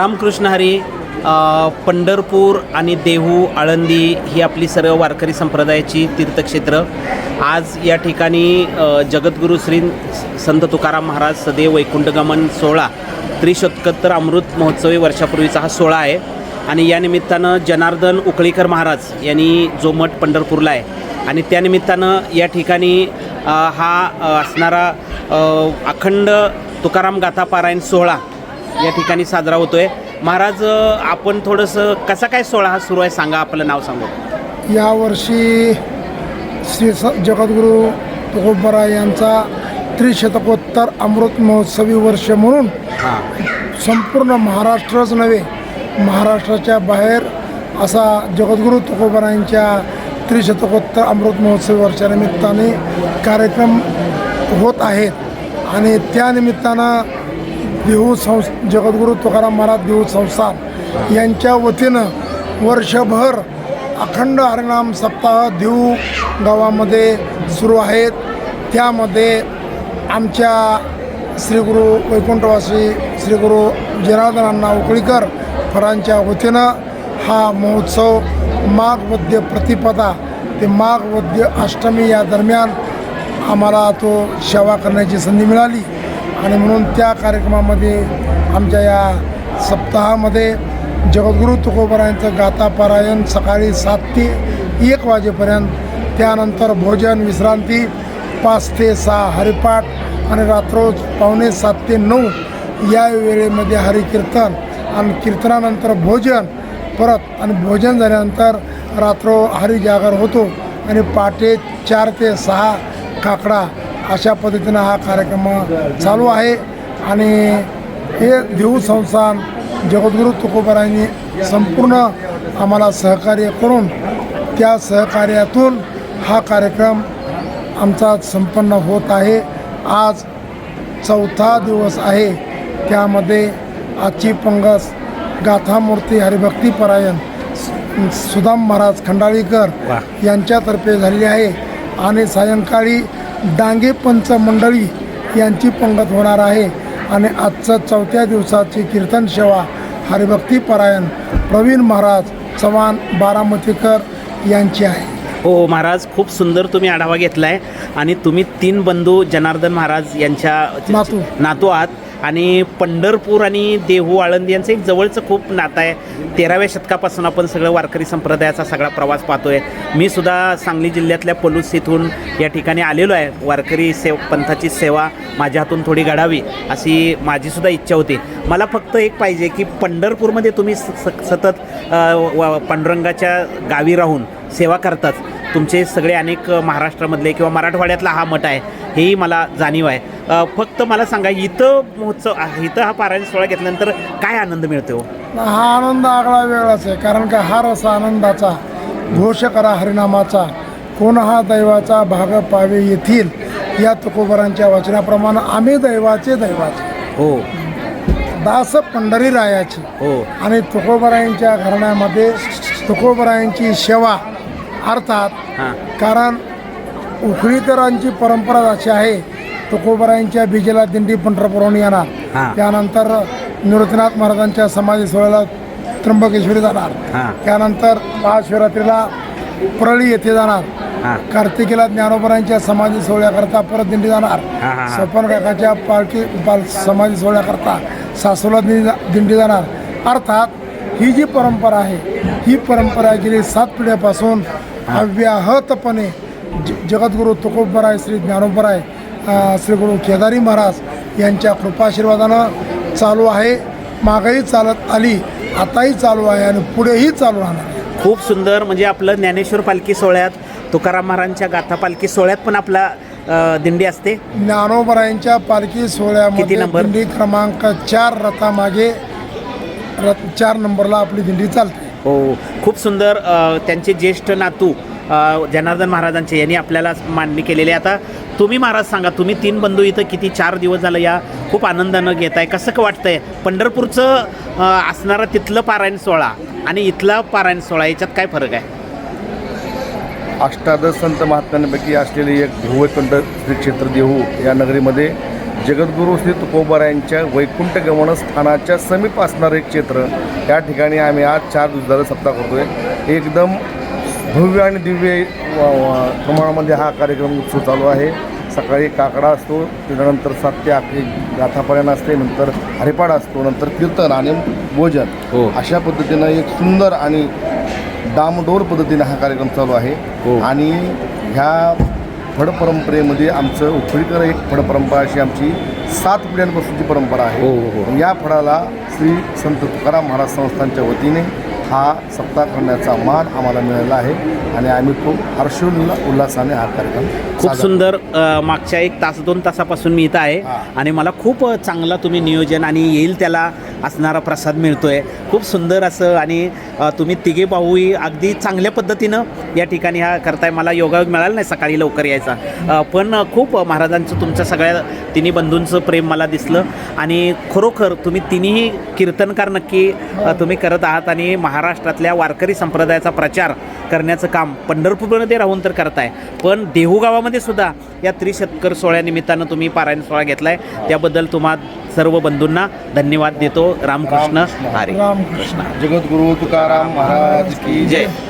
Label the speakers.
Speaker 1: रामकृष्ण हरी पंढरपूर आणि देहू आळंदी ही आपली सर्व वारकरी संप्रदायाची तीर्थक्षेत्र. आज या ठिकाणी जगद्गुरू श्री संत तुकाराम महाराज सदैव वैकुंठगमन सोहळा त्रिशतकोत्तर अमृत महोत्सवी वर्षापूर्वीचा हा सोहळा आहे. आणि या निमित्तानं जनार्दन उकळीकर महाराज यांनी जो मठ पंढरपूरला आहे. आणि त्यानिमित्तानं या ठिकाणी हा असणारा अखंड तुकाराम गाथा पारायण सोहळा या ठिकाणी साजरा होतोय. महाराज आपण थोडंसं कसा काय सोहळा हा सुरू आहे सांगा आपलं नाव सांगू.
Speaker 2: यावर्षी श्री स जगद्गुरू तुकोबरा यांचा त्रिशतकोत्तर अमृत महोत्सवी वर्ष म्हणून
Speaker 1: हां.
Speaker 2: संपूर्ण महाराष्ट्रच नव्हे महाराष्ट्राच्या बाहेर असा जगद्गुरू तुकोबरायांच्या त्रिशतकोत्तर अमृत महोत्सवी वर्षानिमित्ताने कार्यक्रम होत आहेत. आणि त्यानिमित्तानं देहू संस जगद्गुरू तुकाराम महाराज देहू संस्थान. यांच्या वतीनं वर्षभर अखंड हरिनाम सप्ताह देऊ गावामध्ये सुरू आहेत. त्यामध्ये आमच्या श्रीगुरु वैकुंठवासी श्रीगुरु जनार्दनांना उकळीकर फरांच्या वतीनं हा महोत्सव माघवद्य प्रतिपदा ते माघवद्य अष्टमी या दरम्यान आम्हाला तो सेवा करण्याची संधी मिळाली. आणि म्हणून त्या कार्यक्रमामध्ये आमच्या या सप्ताहामध्ये जगद्गुरू तुकोबरायांचं गातापारायण सकाळी सात ते एक वाजेपर्यंत त्यानंतर भोजन विश्रांती पाच ते सहा हरिपाठ आणि रात्रोज पावणे सात ते नऊ या वेळेमध्ये हरिकीर्तन आणि कीर्तनानंतर भोजन परत आणि भोजन झाल्यानंतर रात्र हरिजागर होतो आणि पहाटे चार ते सहा काकडा अशा पद्धतीनं हा कार्यक्रम चालू आहे. आणि हे देऊ संस्थान जगद्गुरू तुकोबरायांनी संपूर्ण आम्हाला सहकार्य करून त्या सहकार्यातून हा कार्यक्रम आमचा संपन्न होत आहे. आज चौथा दिवस आहे. त्यामध्ये आजची पंगस गाथामूर्ती हरिभक्तीपरायण सुदाम महाराज खंडाळीकर. यांच्यातर्फे झालेली आहे. आणि सायंकाळी डांगे पंच मंडळी यांची पंगत होणार आहे. आणि आजचं चौथ्या दिवसाची कीर्तन सेवा हरिभक्तीपरायण प्रवीण महाराज चव्हाण बारामतीकर यांची आहे.
Speaker 1: हो महाराज खूप सुंदर तुम्ही आढावा घेतलाय. आणि तुम्ही तीन बंधू जनार्दन महाराज यांच्या
Speaker 2: नातू.
Speaker 1: नातू आहात. आणि पंढरपूर आणि देहू आळंदी यांचं एक जवळचं खूप नातं आहे. तेराव्या शतकापासून आपण सगळं वारकरी संप्रदायाचा सगळा प्रवास पाहतोय. मी सुद्धा सांगली जिल्ह्यातल्या पलूस इथून या ठिकाणी आलेलो आहे. वारकरी सेव पंथाची सेवा माझ्या हातून थोडी घडावी अशी माझीसुद्धा इच्छा होती. मला फक्त एक पाहिजे की पंढरपूरमध्ये तुम्ही स- सतत व- पांडुरंगाच्या गावी राहून सेवा करतात. तुमचे सगळे अनेक महाराष्ट्रामधले किंवा मराठवाड्यातला हा मठ आहे हेही मला जाणीव आहे. फक्त मला सांगा इथं महोत्सव इथं हा पारायण सोहळा घेतल्यानंतर काय आनंद मिळतो?
Speaker 2: हा आनंद आगळा वेगळाच आहे कारण का हा रस आनंदाचा घोष करा हरिनामाचा कोण हा दैवाचा भाग पावे येथील या तुकोबरांच्या वचनाप्रमाणे आम्ही दैवाचे दैवाचे
Speaker 1: हो.
Speaker 2: दास पंढरी रायाची
Speaker 1: हो.
Speaker 2: आणि तुकोबरायांच्या घराण्यामध्ये तुकोबरायांची सेवा अर्थात कारण उखळीकरांची परंपरा अशी आहे तुकोबरायांच्या बीजेला दिंडी पंढरपूरहून येणार. त्यानंतर निवृत्तीनाथ महाराजांच्या समाधी सोहळ्याला त्र्यंबकेश्वरी जाणार. त्यानंतर महाशिवरात्रीला परळी येथे जाणार. कार्तिकीला ज्ञानोबरांच्या समाधी सोहळ्याकरता परत दिंडी जाणार. सोपन काकाच्या पालखी पाल समाधी सोहळ्याकरता सासूला दिंडी जाणार. अर्थात ही जी परंपरा आहे ही परंपरा गेली सात पिढ्यापासून अव्याहतपणे जगद्गुरू तुकोबराय श्री ज्ञानोबराय श्री गुरु केदारी महाराज यांच्या कृपाशीर्वादानं चालू आहे. मागही चालत आली आताही चालू आहे आणि पुढेही चालू राहणार
Speaker 1: खूप सुंदर म्हणजे आपलं ज्ञानेश्वर पालखी सोहळ्यात तुकाराम महाराजांच्या गाथा पालखी सोहळ्यात पण आपला दिंडी असते.
Speaker 2: ज्ञानोबरायांच्या पालखी सोहळ्यामध्ये
Speaker 1: नंबर?
Speaker 2: दिंडी क्रमांक चार रथामागे रथ चार नंबरला आपली दिंडी चालते.
Speaker 1: हो खूप सुंदर त्यांचे ज्येष्ठ नातू जनार्दन महाराजांचे यांनी आपल्याला मांडणी केलेली आता तुम्ही महाराज सांगा तुम्ही तीन बंधू इथं किती चार दिवस झालं या खूप आनंदानं घेत आहे कसं का वाटतंय? पंढरपूरचं असणारा तिथलं पारायण सोहळा आणि इथला पारायण सोहळा याच्यात काय फरक आहे?
Speaker 3: अष्टादश संत महात्म्यांपैकी असलेले एक ध्रुवकंठ श्री क्षेत्र देहू या नगरीमध्ये जगद्गुरू श्री तुकोबारायांच्या वैकुंठ गमन स्थानाच्या समीप असणारं एक क्षेत्र. या ठिकाणी आम्ही आज चार दिवस झालं सप्ताह करतोय. एकदम भव्य आणि दिव्य प्रमाणामध्ये हा कार्यक्रम उत्सव चालू आहे. सकाळी काकडा असतो त्याच्यानंतर सात ते आखरी गाथापर्यंत असते नंतर हरिपाठ असतो नंतर कीर्तन आणि भोजन.
Speaker 1: हो.
Speaker 3: अशा पद्धतीनं एक सुंदर आणि डामडोर पद्धतीने हा कार्यक्रम चालू आहे.
Speaker 1: हो.
Speaker 3: आणि ह्या फडपरंपरेमध्ये आमचं उखळीकर एक फडपरंपरा अशी आमची सात पिढ्यांपासूनची परंपरा
Speaker 1: हो, हो, हो.
Speaker 3: आहे या फळाला श्री संत तुकाराम महाराज संस्थांच्या वतीने हा सप्ताह करण्याचा मान आम्हाला मिळाला आहे आणि आम्ही खूप हर्षोल्ला उल्हासाने हा कार्यक्रम
Speaker 1: खूप
Speaker 3: साजरा
Speaker 1: सुंदर अ, मागच्या एक तास दोन तासापासून मी इथं आहे
Speaker 3: हा.
Speaker 1: आणि मला खूप चांगला तुम्ही नियोजन आणि येईल त्याला असणारा प्रसाद मिळतो आहे खूप सुंदर असं आणि तुम्ही तिघे भाऊही अगदी चांगल्या पद्धतीनं या ठिकाणी हा करताय. मला योगायोग मिळाला नाही सकाळी लवकर यायचा. पण खूप महाराजांचं तुमच्या सगळ्या तिन्ही बंधूंचं प्रेम मला दिसलं. आणि खरोखर तुम्ही तिन्ही कीर्तनकार नक्की तुम्ही करत आहात आणि महाराष्ट्रातल्या वारकरी संप्रदायाचा प्रचार करण्याचं काम पंढरपूरमध्ये राहून तर करताय. पण देहू गावामध्ये सुद्धा या त्रिशतकर सोहळ्यानिमित्तानं तुम्ही पारायण सोहळा आहे त्याबद्दल तुम्हा सर्व बंधूंना धन्यवाद देतो. रामकृष्ण. हरे.
Speaker 2: रामकृष्ण.
Speaker 3: जगद्गुरू तुकाराम महाराज की जय.